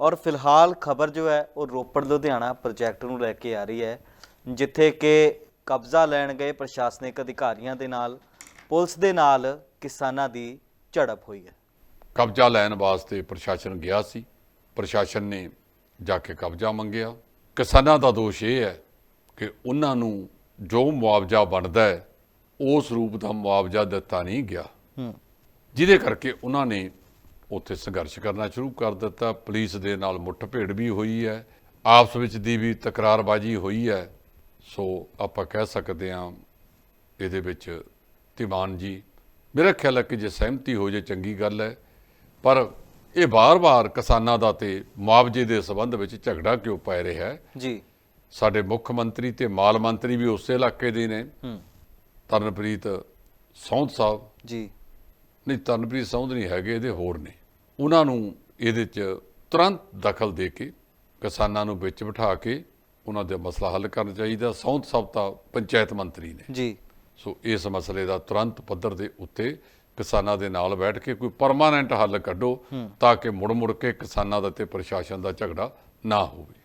ਔਰ ਫਿਲਹਾਲ ਖਬਰ ਜੋ ਹੈ ਉਹ ਰੋਪੜ ਲੁਧਿਆਣਾ ਪ੍ਰੋਜੈਕਟ ਨੂੰ ਲੈ ਕੇ ਆ ਰਹੀ ਹੈ ਜਿੱਥੇ ਕਿ ਕਬਜ਼ਾ ਲੈਣ ਗਏ ਪ੍ਰਸ਼ਾਸਨਿਕ ਅਧਿਕਾਰੀਆਂ ਦੇ ਨਾਲ ਪੁਲਿਸ ਦੇ ਨਾਲ ਕਿਸਾਨਾਂ ਦੀ ਝੜਪ ਹੋਈ ਹੈ। ਕਬਜ਼ਾ ਲੈਣ ਵਾਸਤੇ ਪ੍ਰਸ਼ਾਸਨ ਗਿਆ ਸੀ। ਪ੍ਰਸ਼ਾਸਨ ਨੇ ਜਾ ਕੇ ਕਬਜ਼ਾ ਮੰਗਿਆ। ਕਿਸਾਨਾਂ ਦਾ ਦੋਸ਼ ਇਹ ਹੈ ਕਿ ਉਹਨਾਂ ਨੂੰ ਜੋ ਮੁਆਵਜ਼ਾ ਬਣਦਾ ਹੈ ਉਸ ਰੂਪ ਦਾ ਮੁਆਵਜ਼ਾ ਦਿੱਤਾ ਨਹੀਂ ਗਿਆ। ਜਿਹਦੇ ਕਰਕੇ ਉਹਨਾਂ ਨੇ ਉੱਥੇ ਸੰਘਰਸ਼ ਕਰਨਾ ਸ਼ੁਰੂ ਕਰ ਦਿੱਤਾ। ਪੁਲਿਸ ਦੇ ਨਾਲ ਮੁੱਠਭੇੜ ਵੀ ਹੋਈ ਹੈ। ਆਪਸ ਵਿੱਚ ਦੀ ਵੀ ਤਕਰਾਰਬਾਜ਼ੀ ਹੋਈ ਹੈ। ਸੋ ਆਪਾਂ ਕਹਿ ਸਕਦੇ ਹਾਂ ਇਹਦੇ ਵਿੱਚ ਧੀਮਾਨ ਜੀ ਮੇਰਾ ਖਿਆਲ ਹੈ ਕਿ ਜੇ ਸਹਿਮਤੀ ਹੋ ਜੇ ਚੰਗੀ ਗੱਲ ਹੈ। ਪਰ ਇਹ ਬਾਰ-ਬਾਰ ਕਿਸਾਨਾਂ ਦਾ ਤੇ ਮੁਆਵਜ਼ੇ ਦੇ ਸੰਬੰਧ ਵਿੱਚ ਝਗੜਾ ਕਿਉਂ ਪੈ ਰਿਹਾ ਹੈ? ਜੀ। ਸਾਡੇ ਮੁੱਖ ਮੰਤਰੀ ਤੇ ਮਾਲ ਮੰਤਰੀ ਵੀ ਉਸੇ ਇਲਾਕੇ ਦੇ ਨੇ। ਹੂੰ। ਤਰਨਪ੍ਰੀਤ ਸੌਂਦ ਸਾਹਿਬ ਜੀ। ਨਹੀਂ ਤਰਨਪ੍ਰੀਤ ਸੌਂਦ ਨਹੀਂ ਹੈਗੇ ਇਹਦੇ ਹੋਰ ਨੇ। ਉਹਨਾਂ ਨੂੰ ਇਹਦੇ 'ਚ ਤੁਰੰਤ ਦਖਲ ਦੇ ਕੇ ਕਿਸਾਨਾਂ ਨੂੰ ਵਿੱਚ ਬਿਠਾ ਕੇ ਉਹਨਾਂ ਦਾ ਮਸਲਾ ਹੱਲ ਕਰਨਾ ਚਾਹੀਦਾ। ਸੌਂਦ ਸਾਹਿਬ ਤਾਂ ਪੰਚਾਇਤ ਮੰਤਰੀ ਨੇ। ਜੀ। ਸੋ ਇਸ ਮਸਲੇ ਦਾ ਤੁਰੰਤ ਪੱਧਰ ਦੇ ਉੱਤੇ ਕਿਸਾਨਾਂ ਦੇ ਨਾਲ ਬੈਠ ਕੇ ਕੋਈ ਪਰਮਾਨੈਂਟ ਹੱਲ ਕੱਢੋ ਤਾਂ ਕਿ ਮੁੜ ਮੁੜ ਕੇ ਕਿਸਾਨਾਂ ਦਾ ਤੇ ਪ੍ਰਸ਼ਾਸਨ ਦਾ ਝਗੜਾ ਨਾ ਹੋਵੇ।